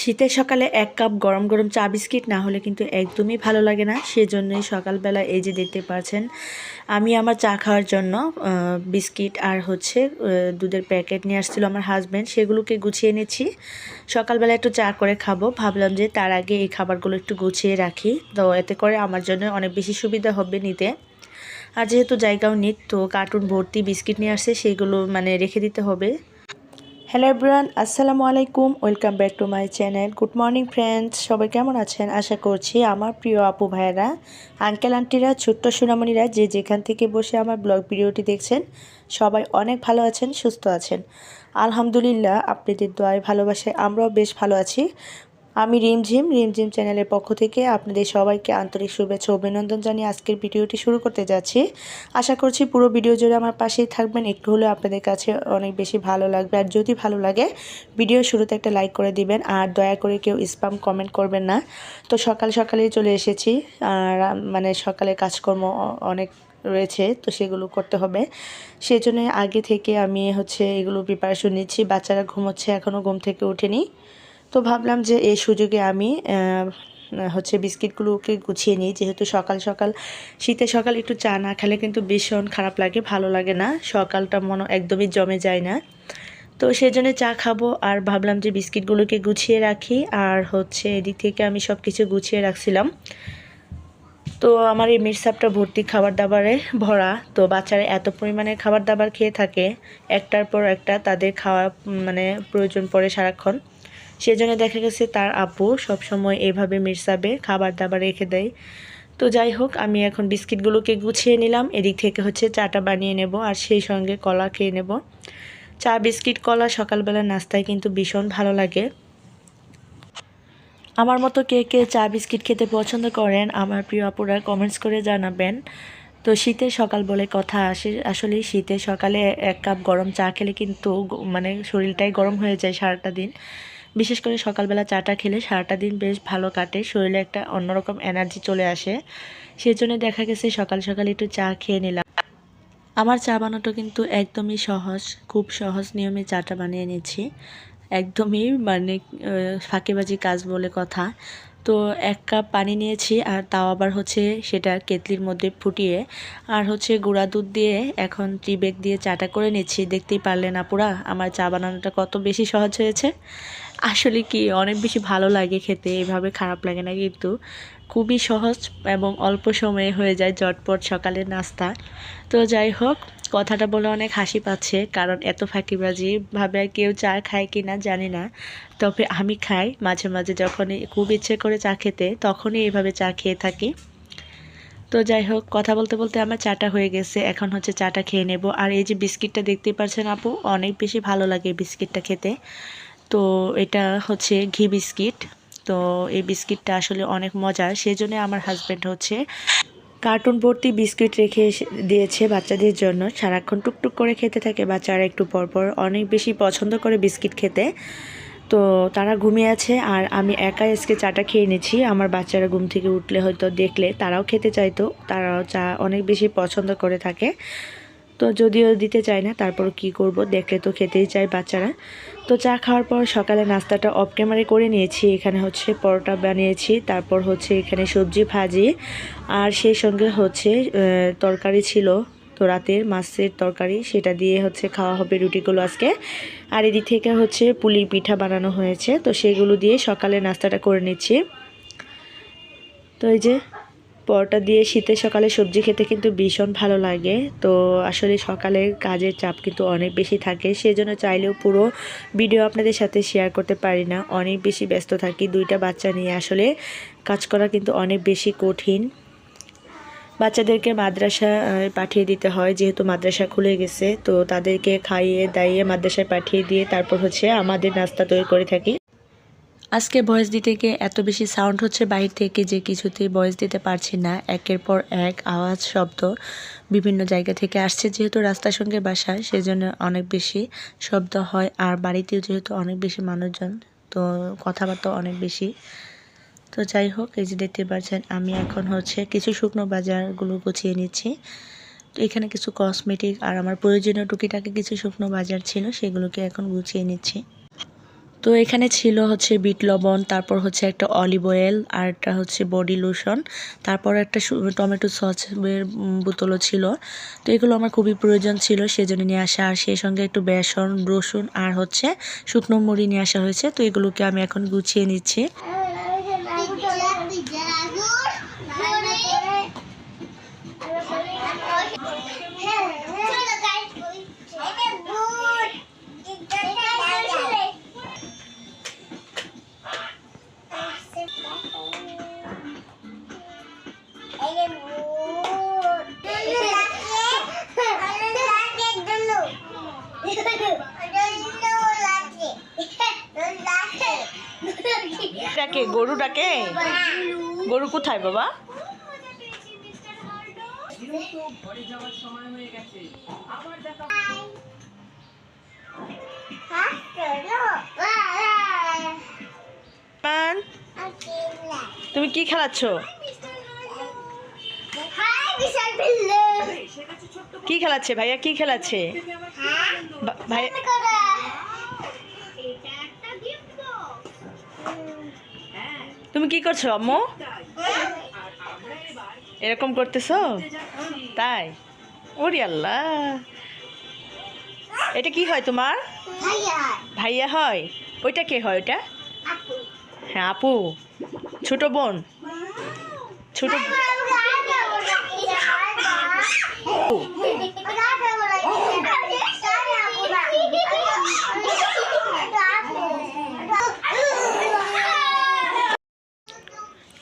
শীতের সকালে এক কাপ গরম গরম চা বিস্কিট না হলে কিন্তু একদমই ভালো লাগে না। সেজন্যই সকালবেলা এই যে দেখতে পাচ্ছেন, আমি আমার চা খাওয়ার জন্য বিস্কিট আর হচ্ছে দুধের প্যাকেট নিয়ে আসছিল আমার হাজব্যান্ড সেগুলোকে গুছিয়ে নিচ্ছি সকালবেলা একটু চা করে খাব। ভাবলাম যে তার আগে এই খাবারগুলো একটু গুছিয়ে রাখি। তো এতে করে আমার জন্য অনেক বেশি সুবিধা হবে নিতে। আর যেহেতু জায়গাও নিত তো কার্টুন ভর্তি বিস্কিট নিয়ে আসছে সেইগুলো মানে রেখে দিতে হবে। হ্যালো এভরিওয়ান আসসালামু আলাইকুম welcome back to my channel good morning friends সবাই কেমন আছেন? আশা করছি আমার প্রিয় আপু ভাইয়েরা আঙ্কেল আন্টিরা ছোট্ট সুনামণিরা, যে যেখান থেকে বসে আমার ব্লগ ভিডিওটি দেখছেন, সবাই অনেক ভালো আছেন, সুস্থ আছেন। আলহামদুলিল্লাহ, আপনাদের দোয়ায় ভালোবাসায় আমরাও বেশ ভালো আছি। আমি রিমঝিম রিমঝিম চ্যানেলের পক্ষ থেকে আপনাদের সবাইকে আন্তরিক শুভেচ্ছা অভিনন্দন জানিয়ে আজকের ভিডিওটি শুরু করতে যাচ্ছি। আশা করছি পুরো ভিডিও জুড়ে আমার পাশেই থাকবেন। একটু হলেও আপনাদের কাছে অনেক বেশি ভালো লাগবে। আর যদি ভালো লাগে ভিডিও শুরুতে একটা লাইক করে দিবেন। আর দয়া করে কেউ স্পাম কমেন্ট করবেন না। তো সকাল সকালেই চলে এসেছি। আর মানে সকালে কাজকর্ম অনেক রয়েছে, তো সেগুলো করতে হবে। সেই জন্য আগে থেকে আমি হচ্ছে এগুলো প্রিপারেশন নিচ্ছি। বাচ্চারা ঘুমোচ্ছে এখনও ঘুম থেকে ওঠেনি। তো ভাবলাম যে এই সুযোগে আমি হচ্ছে বিস্কিটগুলোকে গুছিয়ে নিই। যেহেতু সকাল সকাল শীতের সকাল একটু চা না খেলে কিন্তু ভীষণ খারাপ লাগে, ভালো লাগে না। সকালটা মনে একদমই জমে যায় না। তো সেই জন্য চা খাব আর ভাবলাম যে বিস্কিটগুলোকে গুছিয়ে রাখি। আর হচ্ছে এদিক থেকে আমি সব কিছু গুছিয়ে রাখছিলাম। তো আমার এই মিরসাপটা ভর্তি খাবার দাবারে ভরা। তো বাচ্চারা এত পরিমাণে খাবার দাবার খেয়ে থাকে, একটার পর একটা তাদের খাওয়া মানে প্রয়োজন পড়ে সারাক্ষণ। সেজন্য দেখা গেছে তার আপু সবসময় এভাবে মিরসাবে খাবার দাবার রেখে দেয়। তো যাই হোক, আমি এখন বিস্কিটগুলোকে গুছিয়ে নিলাম। এদিক থেকে হচ্ছে চাটা বানিয়ে নেব আর সেই সঙ্গে কলা খেয়ে নেব। চা, বিস্কিট, কলা সকালবেলা নাস্তায় কিন্তু ভীষণ ভালো লাগে। আমার মতো কে কে চা, বিস্কিট খেতে পছন্দ করেন, আমার প্রিয় আপুরা কমেন্টস করে জানাবেন। তো শীতের সকাল বলে কথা আসে, আসলে শীতের সকালে এক কাপ গরম চা খেলে কিন্তু মানে শরীরটাই গরম হয়ে যায় সারাটা দিন। বিশেষ করে সকালবেলা চাটা খেলে সারাটা দিন বেশ ভালো কাটে, শরীরে একটা অন্যরকম এনার্জি চলে আসে। সেই জন্য দেখা গেছে সকাল সকাল একটু চা খেয়ে নিলাম। আমার চা বানানো কিন্তু একদমই সহজ, খুব সহজ নিয়মে চাটা বানিয়ে নিচ্ছি। একদমই মানে ফাঁকিবাজি কাজ বলে কথা। তো এক কাপ পানি নিয়েছি আর তাও আবার হচ্ছে সেটা কেতলির মধ্যে ফুটিয়ে আর হচ্ছে গুঁড়া দুধ দিয়ে এখন ব্যাগ দিয়ে চাটা করে নিচ্ছি। দেখতেই পারলেন আপুরা, আমার চা বানানোটা কত বেশি সহজ হয়েছে। আসলে কি, অনেক বেশি ভালো লাগে খেতে, এভাবে খারাপ লাগে না কিন্তু। খুবই সহজ এবং অল্প সময়ে হয়ে যায় জটপট সকালের নাস্তা। তো যাই হোক, কথাটা বলে অনেক হাসি পাচ্ছে, কারণ এত ফাঁকিবাজি ভাবে আর কেউ চা খায় কি না জানি না। তবে আমি খাই মাঝে মাঝে যখনই খুব ইচ্ছে করে চা খেতে, তখনই এইভাবে চা খেয়ে থাকি। তো যাই হোক, কথা বলতে বলতে আমার চাটা হয়ে গেছে, এখন হচ্ছে চাটা খেয়ে নেব। আর এই যে বিস্কিটটা দেখতেই পাচ্ছেন আপু, অনেক বেশি ভালো লাগে বিস্কিটটা খেতে। তো এটা হচ্ছে ঘি বিস্কিট। তো এই বিস্কিটটা আসলে অনেক মজার। সেই জন্য আমার হাজব্যান্ড হচ্ছে কার্টুন ভর্তি বিস্কিট রেখে দিয়েছে বাচ্চাদের জন্য। সারাক্ষণ টুকটুক করে খেতে থাকে বাচ্চারা একটু পরপর। অনেক বেশি পছন্দ করে বিস্কিট খেতে। তো তারা ঘুমিয়ে আছে আর আমি একাই আজকে চাটা খেয়ে নিচ্ছি। আমার বাচ্চারা ঘুম থেকে উঠলে হয়তো দেখলে তারাও খেতে চাইতো। তারাও চা অনেক বেশি পছন্দ করে থাকে। তো যদিও দিতে চায় না, তারপর কি করব? দেখলে তো খেতেই চায় বাচ্চারা। তো চা খাওয়ার পর সকালে নাস্তাটা অফ ক্যামেরায় করে নিয়েছি। এখানে হচ্ছে পরোটা বানিয়েছি, তারপর হচ্ছে এখানে সবজি ভাজি। আর সেই সঙ্গে হচ্ছে তরকারি ছিল। তো রাতের মাছের তরকারি, সেটা দিয়ে হচ্ছে খাওয়া হবে রুটিগুলো আজকে। আর এদিক থেকে হচ্ছে পুলি পিঠা বানানো হয়েছে। তো সেগুলো দিয়ে সকালে নাস্তাটা করে নিচ্ছি। তো এই যে পরোটা দিয়ে শীতের সকালে সবজি খেতে কিন্তু ভীষণ ভালো লাগে। তো আসলে সকালে কাজের চাপ কিন্তু অনেক বেশি থাকে। সেজন্য চাইলেও পুরো ভিডিও আপনাদের সাথে শেয়ার করতে পারি না। অনেক বেশি ব্যস্ত থাকি, দুইটা বাচ্চা নিয়ে। আসলে কাজ করা কিন্তু অনেক বেশি কঠিন। বাচ্চাদেরকে মাদ্রাসা পাঠিয়ে দিতে হয়, যেহেতু মাদ্রাসা খুলে গেছে। তো তাদেরকে খাইয়ে দাইয়ে মাদ্রাসায় পাঠিয়ে দিয়ে তারপর হচ্ছে আমাদের নাস্তা তৈরি করে থাকি। আজকে ভয়েস দিতে গিয়ে এত বেশি সাউন্ড হচ্ছে বাইরে থেকে যে কিছুতেই ভয়েস দিতে পারছি না। একের পর এক আওয়াজ, শব্দ বিভিন্ন জায়গা থেকে আসছে। যেহেতু রাস্তার সঙ্গে বাসা, সেজন্য অনেক বেশি শব্দ হয়। আর বাড়িতেও যেহেতু অনেক বেশি মানুষজন, তো কথাবার্তা অনেক বেশি। তো যাই হোক, এই যে দেখতে পাচ্ছেন, আমি এখন হচ্ছে কিছু শুকনো বাজারগুলো গুছিয়ে নিচ্ছি। তো এখানে কিছু কসমেটিক আর আমার প্রয়োজনীয় টুকিটাকি কিছু শুকনো বাজার ছিল, সেগুলোকে এখন গুছিয়ে নিচ্ছি। তো এখানে ছিল হচ্ছে বিট লবণ, তারপর হচ্ছে একটা অলিভ অয়েল আর একটা হচ্ছে বডি লোশন তারপর একটা টমেটো সসের বোতলও ছিল। তো এগুলো আমার খুবই প্রয়োজন ছিল, সেজন্য নিয়ে আসা। আর সেই সঙ্গে একটু বেসন, রসুন, আর হচ্ছে শুকনো মুড়ি নিয়ে আসা হয়েছে। তো এগুলোকে আমি এখন গুছিয়ে নিচ্ছি। ডাকে গরু ডাকে? গরু কোথায় বাবা? তুমি কি খেলাচ্ছ? কি খেলাচ্ছে ভাইয়া? কি খেলাচ্ছে? ভাই তুমি কি করছ আম্মু? এরকম করতেছো? তাই? ওরে আল্লাহ। এটা কি হয় তোমার? ভাইয়া। হয়? ওইটা কে হয় ওইটা? হ্যাঁ আপু। ছোট বোন। ছোট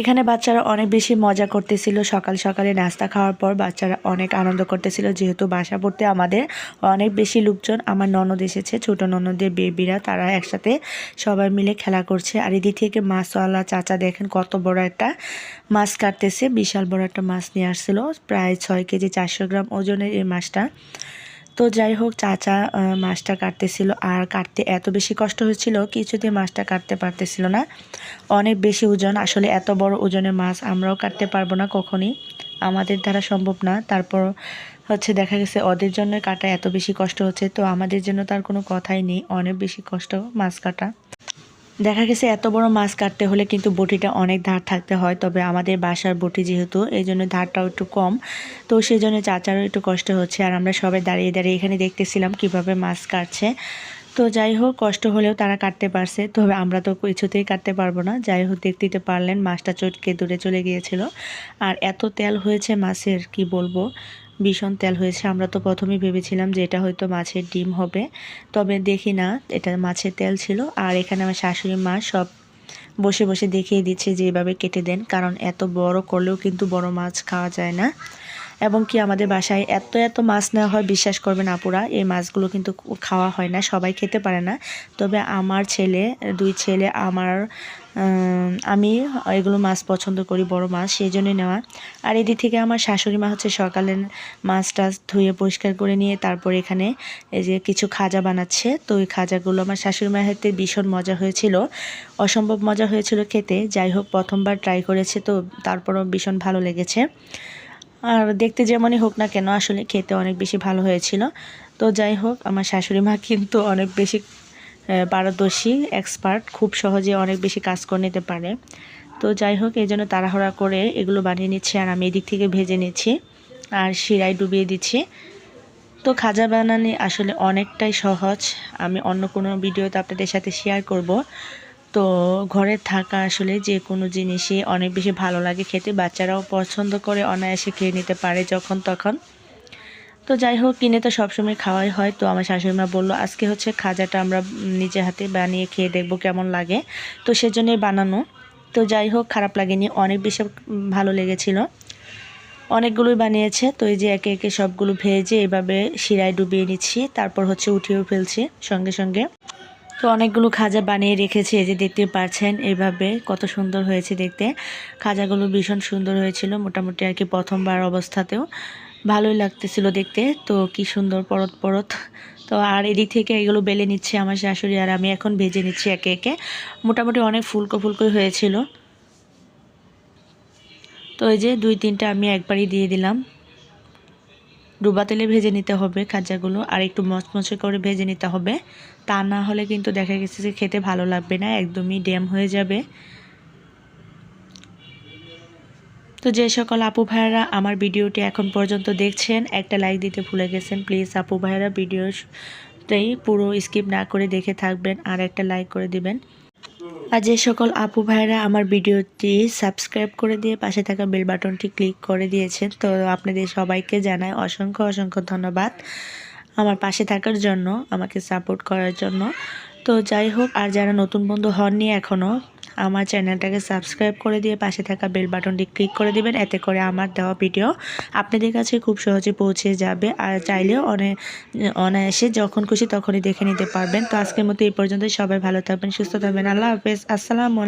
এখানে বাচ্চারা অনেক বেশি মজা করতেছিল। সকাল সকালে নাস্তা খাওয়ার পর বাচ্চারা অনেক আনন্দ করতেছিল। যেহেতু বাসা পড়তে আমাদের অনেক বেশি লোকজন, আমার ননদ এসেছে, ছোট ননদের বেবিরা, তারা একসাথে সবাই মিলে খেলা করছে। আর এদিক থেকে মাছওয়ালা চাচা দেখেন কত বড় একটা মাছ কাটতেছে, বিশাল বড় একটা মাছ নিয়ে আসছিল, প্রায় ছয় কেজি চারশো গ্রাম ওজনের এই মাছটা। তো যাই হোক, চাচা মাছটা কাটতেছিল। আর কাটতে এত বেশি কষ্ট হয়েছিল কিছুতে মাছটা কাটতে পারতেছিল না। অনেক বেশি ওজন। আসলে এত বড় ওজনের মাছ আমরাও কাটতে পারব না কখনই। আমাদের দ্বারা সম্ভব না। তারপর হচ্ছে দেখা গেছে ওদের জন্য কাটা এত বেশি কষ্ট হচ্ছে। তো আমাদের জন্য তার কোনো কথাই নেই। অনেক বেশি কষ্ট মাছ কাটা। দেখা গেছে এত বড় মাছ কাটতে হলে কিন্তু বটিটা অনেক ধার থাকতে হয়, তবে আমাদের বাসার বটি যেহেতু, এই জন্য ধারটাও একটু কম। তো সেই জন্য চাচারও একটু কষ্ট হচ্ছে, আর আমরা সবাই দাঁড়িয়ে দাঁড়িয়ে এখানে দেখতেছিলাম কীভাবে মাছ কাটছে। তো যাই হোক, কষ্ট হলেও তারা কাটতে পারছে, তবে আমরা তো কিছুতেই কাটতে পারব না। যাই হোক, দেখতে পারলেন, মাছটা চটকে দূরে চলে গিয়েছিল। আর এত তেল হয়েছে মাছের, কি বলব? ভীষণ তেল হয়েছে। আমরা তো প্রথমেই ভেবেছিলাম যে এটা হয়তো মাছের ডিম হবে। তবে দেখি না, এটা মাছের তেল ছিল। আর এখানে আমার শাশুড়ি মা সব বসে বসে দেখিয়ে দিচ্ছে যে এভাবে কেটে দেন। কারণ এত বড় করলেও কিন্তু বড় মাছ খাওয়া যায় না। এবং কি আমাদের বাসায় এত এত মাছ নেওয়া হয়, বিশ্বাস করবেন আপুরা, এই মাছগুলো কিন্তু খাওয়া হয় না, সবাই খেতে পারে না। তবে আমার ছেলে, দুই ছেলে, আমার আমি এগুলো মাছ পছন্দ করি, বড় মাছ সেই জন্যই নেওয়া। আর এদিক থেকে আমার শাশুড়ি মা হচ্ছে সকালে মাছ টাছ ধুয়ে পরিষ্কার করে নিয়ে তারপর এখানে এই যে কিছু খাজা বানাচ্ছে। তো ওই খাজাগুলো আমার শাশুড়ি মায়ের হাতে ভীষণ মজা হয়েছিল, অসম্ভব মজা হয়েছিল খেতে। যাই হোক, প্রথমবার ট্রাই করেছে, তো তারপরও ভীষণ ভালো লেগেছে। আর দেখতে যেমনই হোক না কেন, আসলে খেতে অনেক বেশি ভালো হয়েছিল। তো যাই হোক, আমার শাশুড়ি মা কিন্তু অনেক বেশি পারদর্শী এক্সপার্ট খুব সহজে অনেক বেশি কাজ করে নিতে পারে। তো যাই হোক, এই জন্য তাড়াহুড়া করে এগুলো বানিয়ে নিচ্ছি আর আমি এদিক থেকে ভেজে নিচ্ছি আর শিরায় ডুবিয়ে দিচ্ছি। তো খাজা বানানি আসলে অনেকটাই সহজ। আমি অন্য কোনো ভিডিওতে আপনাদের সাথে শেয়ার করব। তো ঘরে থাকা আসলে যে কোনো জিনিসই অনেক বেশি ভালো লাগে খেতে। বাচ্চারাও পছন্দ করে অনায়াসে খেয়ে নিতে পারে যখন তখন। তো যাই হোক, কিনে তো সবসময় খাওয়াই হয়। তো আমার শাশুড়ি মা বলল, আজকে হচ্ছে খাজাটা আমরা নিজে হাতে বানিয়ে খেয়ে দেখব কেমন লাগে। তো সেজন্যই বানানো। তো যাই হোক, খারাপ লাগেনি, অনেক বেশি ভালো লেগেছিল। অনেকগুলোই বানিয়েছে। তো এই যে একে একে সবগুলো ভেজে এভাবে শিরায় ডুবিয়ে নিচ্ছি। তারপর হচ্ছে উঠিয়েও ফেলছি সঙ্গে সঙ্গে। তো অনেকগুলো খাজা বানিয়ে রেখেছি, এই যে দেখতে পাচ্ছেন এইভাবে কত সুন্দর হয়েছে দেখতে। খাজাগুলো ভীষণ সুন্দর হয়েছিল মোটামুটি আর কি প্রথমবার অবস্থাতেও। ভালোই লাগতেছিল দেখতে, তো কি সুন্দর পরত পরত। তো আর এদিক থেকে এগুলো বেলে নিচ্ছে আমার শাশুড়ি আর আমি এখন ভেজে নিচ্ছি একে একে। মোটামুটি অনেক ফুলকো ফুলকো হয়েছিল। তো এই যে দুই তিনটা আমি একবারই দিয়ে দিলাম। ডুবা তেলে ভেজে নিতে হবে খাজাগুলো আর একটু মচমচে করে ভেজে নিতে হবে। তা না হলে কিন্তু দেখা গেছে যে খেতে ভালো লাগবে না, একদমই ড্যাম হয়ে যাবে। তো যে সকল আপু ভাইয়েরা আমার ভিডিওটি এখন পর্যন্ত দেখছেন, একটা লাইক দিতে ভুলে গেছেন প্লিজ আপু ভাইয়েরা ভিডিওটাই পুরো স্কিপ না করে দেখে থাকবেন, আর একটা লাইক করে দিবেন। আর যে সকল আপু ভাইরা আমার ভিডিওটি সাবস্ক্রাইব করে দিয়ে পাশে থাকা বেল বাটনটি ক্লিক করে দিয়েছেন, তো আপনাদের সবাইকে জানাই অসংখ্য অসংখ্য ধন্যবাদ আমার পাশে থাকার জন্য, আমাকে সাপোর্ট করার জন্য। তো যাই হোক, আর যারা নতুন বন্ধু হননি এখনও আমার চ্যানেলটাকে সাবস্ক্রাইব করে দিয়ে পাশে থাকা বেল বাটনটি ক্লিক করে দিবেন, এতে করে আমার দেওয়া ভিডিও আপনাদের কাছে খুব সহজে পৌঁছে যাবে। আর চাইলেও অনে, অনায়াসে যখন খুশি তখনই দেখে নিতে পারবেন। তো আজকের মতো এই পর্যন্ত সবাই ভালো থাকবেন, সুস্থ থাকবেন। আল্লাহ হাফেজ। আসসালামু